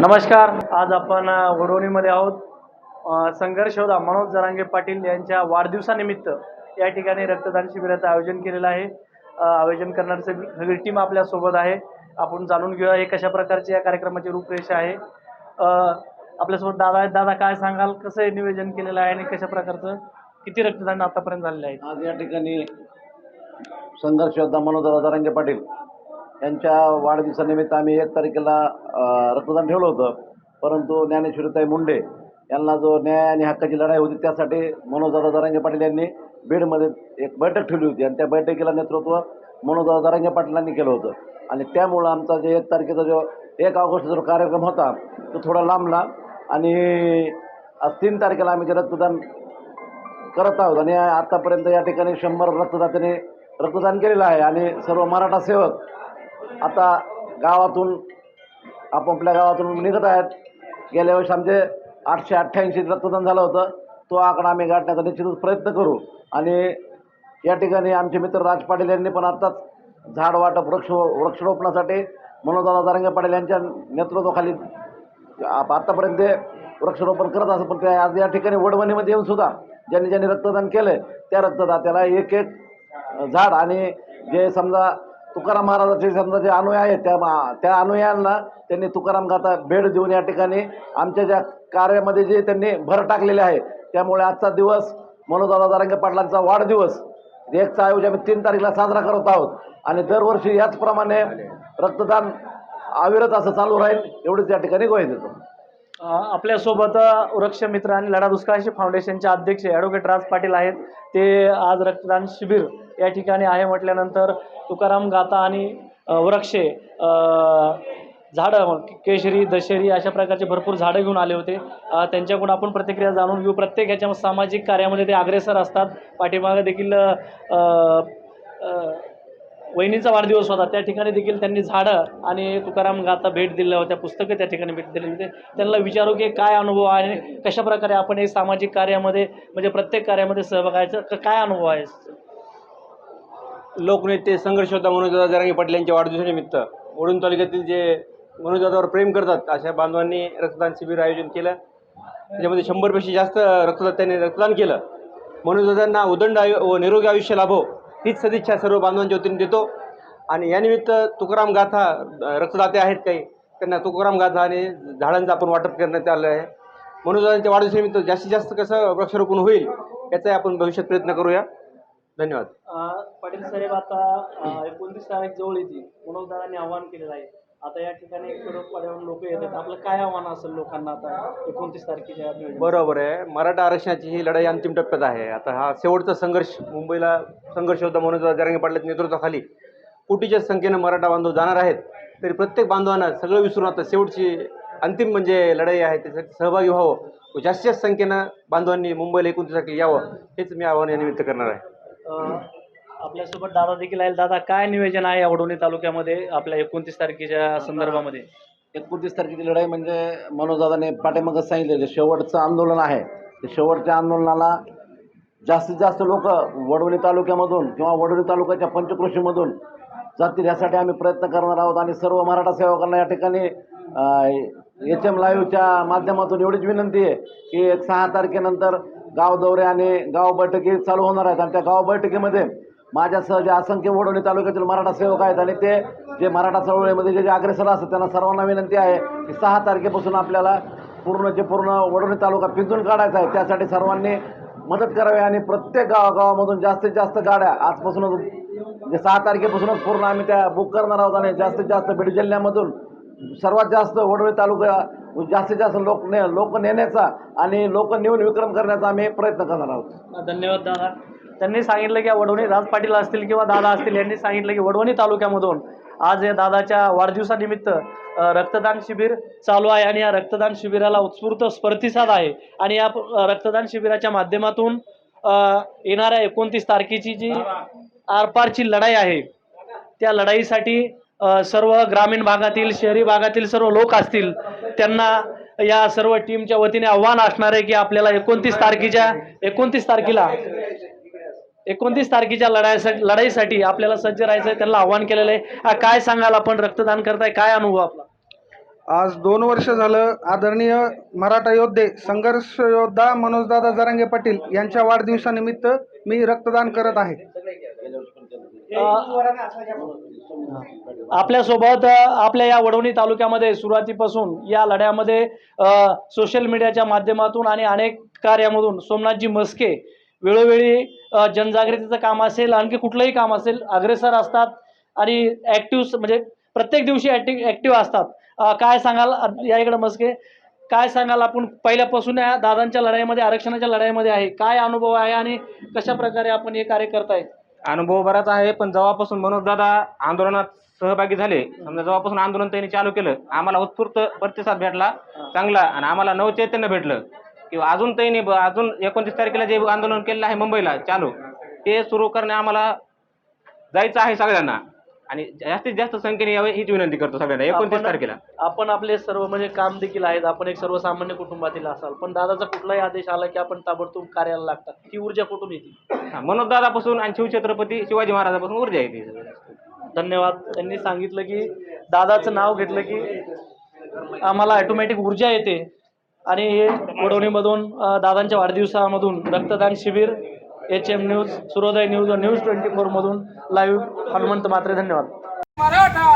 नमस्कार आज आपण वडवणीमध्ये आहोत. संघर्षोधा संघर्ष होता. मनोज जरांगे पाटील यांच्या वाढदिवसानिमित्त या ठिकाणी रक्तदान शिबिराचं आयोजन केलेलं आहे. आयोजन करणारी सगळी सगळी टीम आपल्यासोबत आहे. आपण जाणून घेऊया हे कशा प्रकारची या कार्यक्रमाची रूपरेषा आहे. आपल्यासोबत दादा आहेत. दादा काय सांगाल? कसं हे नियोजन केलेलं आहे आणि कशा प्रकारचं किती रक्तदान आतापर्यंत झालेलं आहे? आज या ठिकाणी संघर्ष योद्धा मनोज दरांगे पाटील. यांच्या वाढदिवसानिमित्त आम्ही एक तारखेला रक्तदान ठेवलं होतं. परंतु ज्ञानेश्वरीताई मुंडे यांना जो न्याय आणि हक्काची लढाई होती त्यासाठी मनोजदादा दरांगे पाटील यांनी बीडमध्ये एक बैठक ठेवली होती. आणि त्या बैठकीला नेतृत्व मनोजदादा दरांगे पाटलांनी केलं होतं. आणि त्यामुळं आमचा जे एक तारखेचा जो एक ऑगस्टचा जो कार्यक्रम होता तो थोडा लांबला. आणि आज तीन तारखेला आम्ही ते रक्तदान करत आहोत आणि आत्तापर्यंत या ठिकाणी शंभर रक्तदात्याने रक्तदान केलेलं आहे. आणि सर्व मराठा सेवक आता गावातून आपापल्या गावातून निघत आहेत. गेल्या वर्षी आमचे आठशे अठ्ठ्याऐंशी रक्तदान झालं होतं. तो आकडा आम्ही गाठण्याचा निश्चितच प्रयत्न करू. आणि या ठिकाणी आमचे मित्र राज पाटील यांनी पण आत्ताच झाड वाटप वृक्ष वृक्षारोपणासाठी मनोजदादा दारंगे पाटील यांच्या नेतृत्वाखाली आप- आतापर्यंत ते वृक्षरोपण करत असं पण ते आज या ठिकाणी वडवणीमध्ये येऊन सुद्धा ज्यांनी ज्यांनी रक्तदान केलं त्या रक्तदात्याला एक एक झाड आणि जे समजा तुकाराम महाराजाचे समजा जे अनुयायी आहेत त्या मा- त्या अनुयायांना त्यांनी तुकाराम गाथा भेट देऊन या ठिकाणी आमच्या ज्या कार्यामध्ये जे त्यांनी भर टाकलेले आहे त्यामुळे आजचा दिवस मनोदादा दारंगे पाटलांचा वाढदिवस एकचा आयोजन आम्ही तीन तारीखला साजरा करत आहोत. आणि दरवर्षी याचप्रमाणे रक्तदान अविरत असं चालू राहील एवढंच या ठिकाणी गोय देतो. आपल्यासोबत वृक्ष मित्र आणि लढा दुष्काळशी फाउंडेशनचे अध्यक्ष ॲडव्होकेट राज पाटील आहेत. ते आज रक्तदान शिबिर या ठिकाणी आहे म्हटल्यानंतर तुकाराम गाथा आणि वृक्षे झाडं केशरी दशेरी अशा प्रकारचे भरपूर झाडं घेऊन आले होते. त्यांच्याकडून आपण प्रतिक्रिया जाणून घेऊ. प्रत्येक ह्याच्या सामाजिक कार्यामध्ये ते अग्रेसर असतात. पाठीमागं देखील वहिनीचा वाढदिवस होता. त्या ठिकाणी देखील त्यांनी झाडं आणि तुकाराम गाता भेट दिल्या होत्या पुस्तकं त्या ठिकाणी भेट दिली होते. त्यांना विचारू की काय अनुभव आहे आणि कशाप्रकारे आपण हे सामाजिक कार्यामध्ये म्हणजे प्रत्येक कार्यामध्ये सहभागायचं काय अनुभव आहे? लोकनेते संघर्ष होता मनोजदादा जरांगे पाटील यांच्या वाढदिवसानिमित्त. वडून तालुक्यातील जे मनोजदादावर प्रेम करतात अशा बांधवांनी रक्तदान शिबिर आयोजन केलं. त्याच्यामध्ये शंभरपेक्षा जास्त रक्तदात्यांनी रक्तदान केलं. मनोजदादांना उदंड आयु व निरोगी आयुष्य लाभो. हीच सदिच्छा सर्व बांधवांच्या वतीने देतो. आणि यानिमित्त तुकाराम गाथा रक्तदाते आहेत काही. त्यांना तुकाराम गाथा आणि झाडांचं आपण वाटप करण्यात आलं आहे. मनोजांच्या वाढदिवसानिमित्त जास्तीत जास्त कसं वृक्षारोपण होईल याचाही आपण भविष्यात प्रयत्न करूया. धन्यवाद. पाटील साहेब आता एकोणतीस तारीख जवळ येते मनोजदारांनी आवाहन केलेलं आहे. आता या ठिकाणी खेडोपाड्यावरून लोक येतात. आपलं काय आव्हान असेल लोकांना आता एकोणतीस तारखेच्या? बरोबर आहे. मराठा आरक्षणाची ही लढाई अंतिम टप्प्यात आहे. आता हा शेवटचा संघर्ष मुंबईला संघर्ष होता म्हणून जरांगे पाटलाच्या नेतृत्वाखाली. कोटीच्या संख्येनं मराठा बांधव जाणार आहेत. तरी प्रत्येक बांधवांना सगळं विसरून आता शेवटची अंतिम म्हणजे लढाई आहे. त्यासाठी सहभागी व्हावं. व जास्तीत जास्त संख्येनं बांधवांनी मुंबईला एकोणतीस तारखेला यावं हेच मी आव्हान या निमित्त करणार आहे. आपल्यासोबत दादा देखील आहे दादा काय नियोजन आहे वडोणी तालुक्यामध्ये आपल्या एकोणतीस तारखेच्या संदर्भामध्ये? एकोणतीस तारखेची लढाई म्हणजे मनोजदादाने पाठीमागं सांगितलं शेवटचं आंदोलन आहे. ते शेवटच्या आंदोलनाला जास्तीत जास्त लोक वडवणी तालुक्यामधून किंवा वडवणी तालुक्याच्या पंचकृषीमधून जातील यासाठी आम्ही प्रयत्न करणार आहोत आणि सर्व मराठा सेवकांना या ठिकाणी एच एम लाईव्हच्या माध्यमातून एवढीच विनंती आहे की एक सहा तारखेनंतर गाव दौरे आणि गाव बैठकी चालू होणार आहेत. आणि त्या गाव बैठकीमध्ये माझ्यासह जे असंख्य वडवणी तालुक्यातील मराठा सेवक आहेत आणि ते जे मराठा चळवळीमध्ये जे जे अग्रेसर असतात त्यांना सर्वांना विनंती आहे की सहा तारखेपासून आपल्याला पूर्णचे पूर्ण वडवणी तालुका पिंजून काढायचा आहे त्यासाठी सर्वांनी मदत करावी आणि प्रत्येक गावागावामधून जास्तीत जास्त गाड्या आजपासूनच म्हणजे सहा तारखेपासूनच पूर्ण आम्ही त्या बुक करणार आहोत आणि जास्तीत जास्त बीड जिल्ह्यामधून सर्वात जास्त वडवळी तालुका जास्तीत जास्त लोक ने लोक नेण्याचा आणि लोक नेऊन विक्रम करण्याचा आम्ही प्रयत्न करणार आहोत. धन्यवाद दादा. त्यांनी सांगितलं की वडवणी राज पाटील असतील किंवा दादा असतील यांनी सांगितलं की वडवणी तालुक्यामधून आज या दादाच्या वाढदिवसानिमित्त रक्तदान शिबिर चालू आहे आणि या रक्तदान शिबिराला उत्स्फूर्त प्रतिसाद आहे. आणि या रक्तदान शिबिराच्या माध्यमातून येणाऱ्या एकोणतीस तारखेची जी आरपारची लढाई आहे त्या लढाईसाठी सर्व ग्रामीण भागातील शहरी भागातील सर्व लोक असतील त्यांना या सर्व टीमच्या वतीने आव्हान असणार आहे की आपल्याला एकोणतीस तारखेच्या एकोणतीस तारखेला एकोणतीस तारखेच्या लढाईसाठी लढाईसाठी आपल्याला सज्ज राहायचं आहे त्यांना आव्हान केलेलं आहे. काय सांगाल आपण? रक्तदान करताय काय अनुभव आपला? आज दोन वर्ष झालं आदरणीय मराठा योद्धे संघर्ष योद्धा मनोजदादा जरांगे पाटील यांच्या वाढदिवसानिमित्त मी रक्तदान करत आहे. आपल्यासोबत आपल्या या वडवणी तालुक्यामध्ये सुरुवातीपासून या लढ्यामध्ये सोशल मीडियाच्या माध्यमातून आणि अनेक कार्यामधून सोमनाथजी मस्के वेळोवेळी जनजागृतीचं काम असेल आणखी कुठलंही काम असेल अग्रेसर असतात आणि ॲक्टिव्ह म्हणजे प्रत्येक दिवशी ॲक्टिव्ह ॲक्टिव्ह असतात. काय सांगाल या इकडं मस्के? काय सांगाल आपण पहिल्यापासून या दादांच्या लढाईमध्ये आरक्षणाच्या लढाईमध्ये आहे? काय अनुभव आहे आणि कशा प्रकारे आपण हे कार्य करताय? अनुभव बराच आहे पण जेव्हापासून मनोजदादा आंदोलनात सहभागी झाले. समजा जेव्हापासून आंदोलन त्यांनी चालू केलं. आम्हाला उत्स्फूर्त प्रतिसाद भेटला चांगला. आणि आम्हाला नवचैतन्य भेटलं. किंवा अजून त्यांनी ब- अजून एकोणतीस तारखेला जे आंदोलन केलेलं आहे मुंबईला चालू ते सुरू करणे आम्हाला जायचं आहे सगळ्यांना. आणि जास्तीत जास्त संख्येने यावे हीच विनंती करतो सगळ्यांना एकोणतीस तारखेला. आपण आपले सर्व म्हणजे काम देखील आहेत आपण एक सर्वसामान्य कुटुंबातील असाल पण दादाचा कुठलाही आदेश आला की आपण ताबडतोब कार्याला लागतात ती ऊर्जा कुठून येते? हा, मनोजदादापासून आणि शिवछत्रपती शिवाजी महाराजापासून ऊर्जा येते. धन्यवाद. त्यांनी सांगितलं की दादाचं नाव घेतलं की आम्हाला ऑटोमॅटिक ऊर्जा येते. आणि हे वडवणीमधून अं, दादांच्या वाढदिवसामधून रक्तदान शिबिर H M news Suryoday news news twenty फोरमधून live Hanumant Matre धन्यवाद. मराठा!